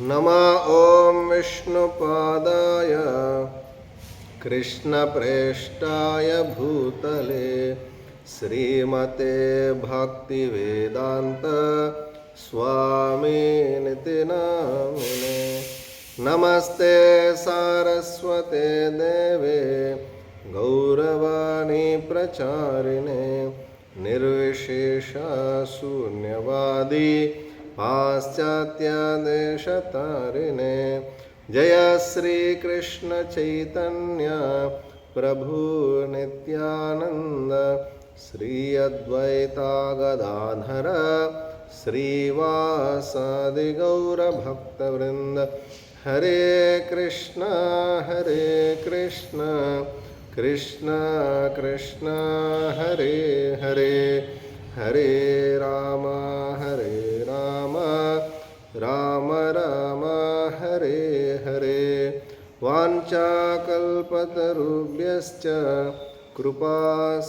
नम ॐ विष्णुपादाय कृष्णप्रेष्ठाय भूतले श्रीमते भक्तिवेदान्त स्वामिनिति नामिने नमस्ते सारस्वते देवे गौरवाणी प्रचारिणे निर्विशेषशून्यवादी पाश्चात्यादेशतारिणे। जय श्रीकृष्णचैतन्य प्रभु नित्यानन्द। श्री अद्वैता गदाधर श्रीवासादिगौरभक्तवृन्द। हरे कृष्ण हरे कृष्ण। कृष्ण कृष्ण, हरे हरे। हरे राम राम राम हरे हरे वाञ्छाकल्पतरुभ्यश्च कृपा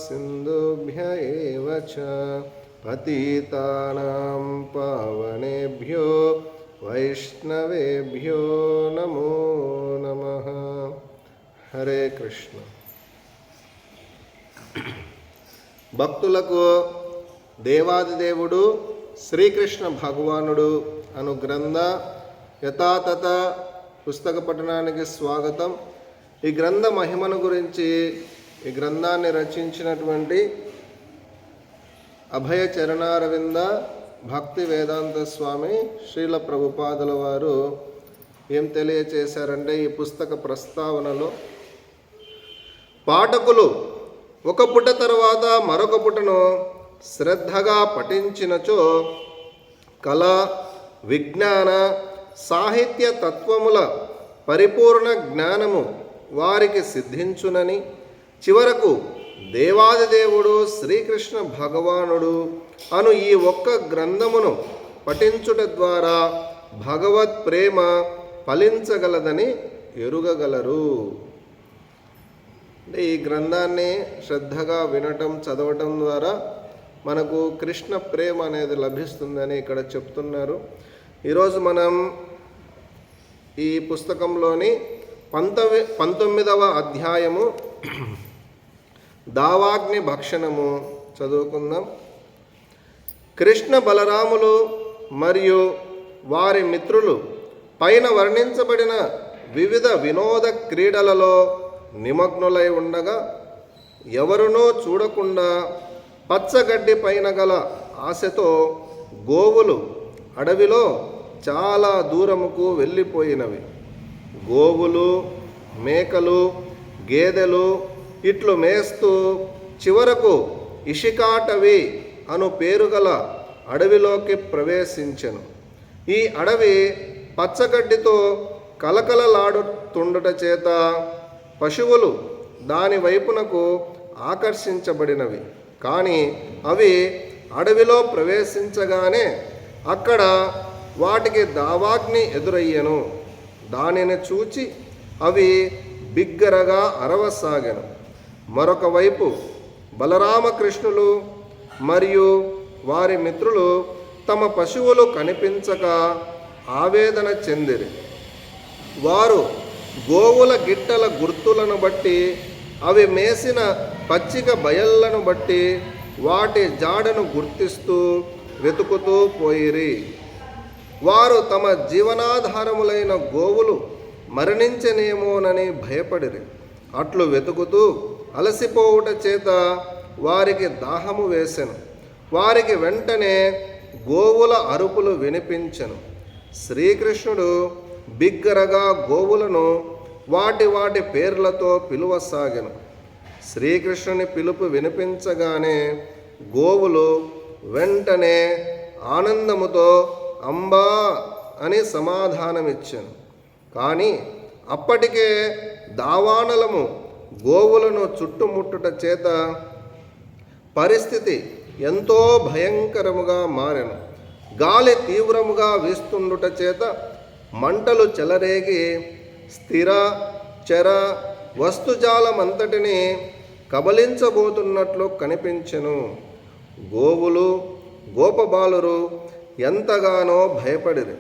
सिन्धुभ्य एव च पतितानां पावनेभ्यो वैष्णवेभ्यो नमो नमः హరే కృష్ణ భక్తులకు దేవాదిదేవుడు శ్రీకృష్ణ భగవానుడు అను గ్రంథ యథాతథ పుస్తక పఠనానికి స్వాగతం. ఈ గ్రంథ మహిమను గురించి ఈ గ్రంథాన్ని రచించినటువంటి అభయ చరణారవింద భక్తి వేదాంత స్వామి శ్రీల ప్రభుపాదుల వారు ఏం తెలియచేశారంటే ఈ పుస్తక ప్రస్తావనలో పాఠకులు ఒక పుట తర్వాత మరొక పుటను శ్రద్ధగా పఠించినచో కళ విజ్ఞాన సాహిత్య తత్వముల పరిపూర్ణ జ్ఞానము వారికి సిద్ధించునని చివరకు దేవాదిదేవుడు శ్రీకృష్ణ భగవానుడు అను ఈ ఒక్క గ్రంథమును పఠించుట ద్వారా భగవత్ ప్రేమ ఫలించగలదని ఎరుగగలరు. అంటే ఈ గ్రంథాన్ని శ్రద్ధగా వినటం చదవటం ద్వారా మనకు కృష్ణ ప్రేమ అనేది లభిస్తుందని ఇక్కడ చెప్తున్నారు. ఈరోజు మనం ఈ పుస్తకంలోని పంతొమ్మి పంతొమ్మిదవ అధ్యాయము దావాగ్ని భక్షణము చదువుకుందాం. కృష్ణ బలరాములు మరియు వారి మిత్రులు పైన వర్ణించబడిన వివిధ వినోద క్రీడలలో నిమగ్నులై ఉండగా ఎవరునూ చూడకుండా పచ్చగడ్డి పైన గల ఆశతో గోవులు అడవిలో చాలా దూరముకు వెళ్ళిపోయినవి. గోవులు మేకలు గేదెలు ఇట్లు మేస్తూ చివరకు ఇషికాటవి అను పేరు గల అడవిలోకి ప్రవేశించెను. ఈ అడవి పచ్చగడ్డితో కలకలలాడుతుండుట చేత పశువులు దాని వైపునకు ఆకర్షించబడినవి. కానీ అవి అడవిలో ప్రవేశించగానే అక్కడ వాటికి దావాగ్ని ఎదురయ్యను. దానిని చూచి అవి బిగ్గరగా అరవసాగాను. మరొక వైపు బలరామకృష్ణులు మరియు వారి మిత్రులు తమ పశువులు కనిపించక ఆవేదన చెందిరి. వారు గోవుల గిట్టల గుర్తులను బట్టి అవి మేసిన పచ్చిక బయళ్ళను బట్టి వాటి జాడను గుర్తిస్తూ వెతుకుతూ పోయిరి. వారు తమ జీవనాధారములైన గోవులు మరణించనేమోనని భయపడిరి. అట్లు వెతుకుతూ అలసిపోవుట చేత వారికి దాహము వేసెను. వారికి వెంటనే గోవుల అరుపులు వినిపించెను. శ్రీకృష్ణుడు బిగ్గరగా గోవులను వాటి వాటి పేర్లతో పిలువసాగెను. శ్రీకృష్ణుని పిలుపు వినిపించగానే గోవులు వెంటనే ఆనందముతో అంబా అని సమాధానమిచ్చాను. కానీ అప్పటికే దావానలము గోవులను చుట్టుముట్టుట చేత పరిస్థితి ఎంతో భయంకరముగా మారెను. గాలి తీవ్రముగా వీస్తుండుట చేత మంటలు చెలరేగి స్థిర చెర వస్తుజాలమంతటిని కబలించబోతున్నట్లు కనిపించెను. గోవులు గోపబాలురు ఎంతగానో భయపడిరి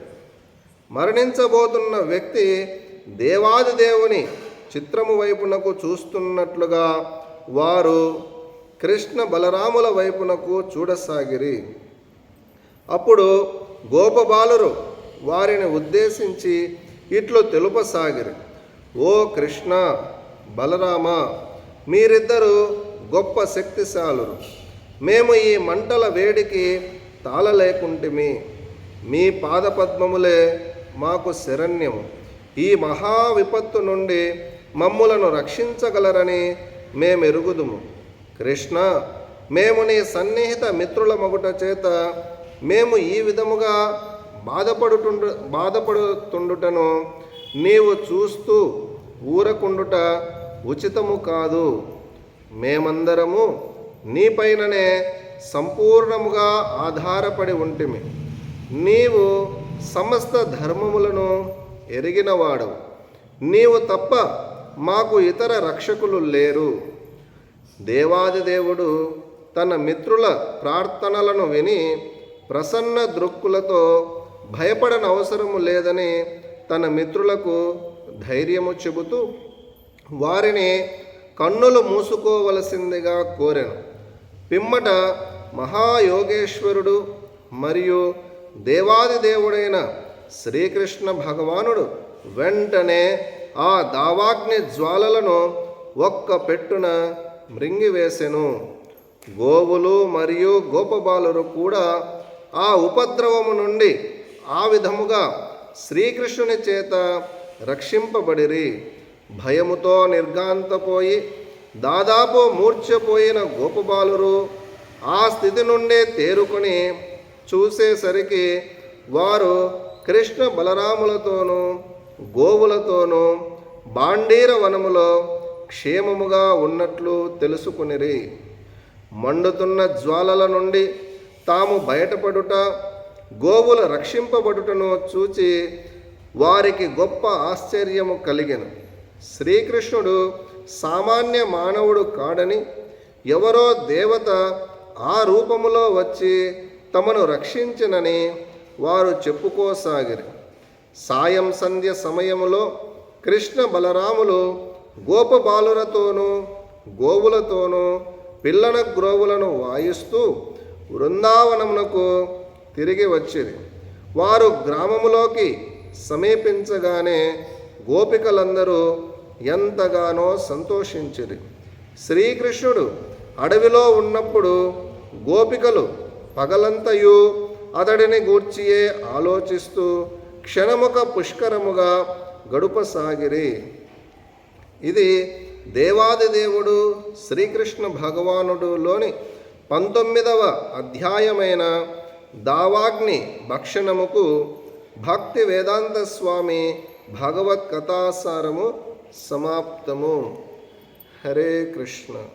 మరణించబోతున్న వ్యక్తి దేవాది దేవుని చిత్రము వైపునకు చూస్తున్నట్లుగా వారు కృష్ణ బలరాముల వైపునకు చూడసాగిరి. అప్పుడు గోపబాలురు వారిని ఉద్దేశించి ఇట్లు తెలుపసాగిరి. ఓ కృష్ణ బలరామ మీరిద్దరూ గొప్ప శక్తిశాలురు. మేము ఈ మంటల వేడికి తాళలేకుంటిమి. మీ పాదపద్మములే మాకు శరణ్యము. ఈ మహా విపత్తు నుండి మమ్ములను రక్షించగలరని మేమెరుగుదుము. కృష్ణ మేము నీ సన్నిహిత మిత్రుల మొగుట చేత మేము ఈ విధముగా బాధపడుతుండు బాధపడుతుండుటను నీవు చూస్తూ ఊరకుండుట ఉచితము కాదు. మేమందరము నీపైననే సంపూర్ణముగా ఆధారపడి ఉంటిమి. నీవు సమస్త ధర్మములను ఎరిగినవాడవు. నీవు తప్ప మాకు ఇతర రక్షకులు లేరు. దేవాది దేవుడు తన మిత్రుల ప్రార్థనలను విని ప్రసన్న దృక్కులతో భయపడనవసరము లేదని తన మిత్రులకు ధైర్యము చెబుతూ వారిని కన్నులు మూసుకోవలసిందిగా కోరాను. పిమ్మట మహాయోగేశ్వరుడు మరియు దేవాది దేవుడైన శ్రీకృష్ణ భగవానుడు వెంటనే ఆ దావాగ్ని జ్వాలలను ఒక్క పెట్టున మృంగివేసెను. గోవులు మరియు గోపబాలురు కూడా ఆ ఉపద్రవము నుండి ఆ విధముగా శ్రీకృష్ణుని చేత రక్షింపబడిరి. భయముతో నిర్గాంతపోయి దాదాపు మూర్ఛపోయిన గోపబాలురు ఆ స్థితి నుండే తేరుకొని చూసేసరికి వారు కృష్ణ బలరాములతోనూ గోవులతోనూ బాండీర వనములో క్షేమముగా ఉన్నట్లు తెలుసుకునిరి. మండుతున్న జ్వాలల నుండి తాము బయటపడుట గోవుల రక్షింపబడుటను చూచి వారికి గొప్ప ఆశ్చర్యము కలిగను. శ్రీకృష్ణుడు సామాన్య మానవుడు కాడని ఎవరో దేవత ఆ రూపములో వచ్చి తమను రక్షించినని వారు చెప్పుకోసాగిరి. సాయం సంధ్య సమయములో కృష్ణ బలరాములు గోపబాలులతోనూ గోవులతోనూ పిల్లన గ్రోవులను వాయిస్తూ బృందావనమునకు తిరిగి వచ్చిరి. వారు గ్రామములోకి సమీపించగానే గోపికలందరూ ఎంతగానో సంతోషించిరి. శ్రీకృష్ణుడు అడవిలో ఉన్నప్పుడు గోపికలు పగలంతయు అతడిని గూర్చియే ఆలోచిస్తూ క్షణముక పుష్కరముగా గడుపసాగిరి. ఇది దేవాది దేవుడు శ్రీకృష్ణ భగవానుడులోని పంతొమ్మిదవ అధ్యాయమైన దావాగ్ని భక్షణముకు భక్తి వేదాంత స్వామి భగవత్ కథాసారము సమాప్తము. హరే కృష్ణ.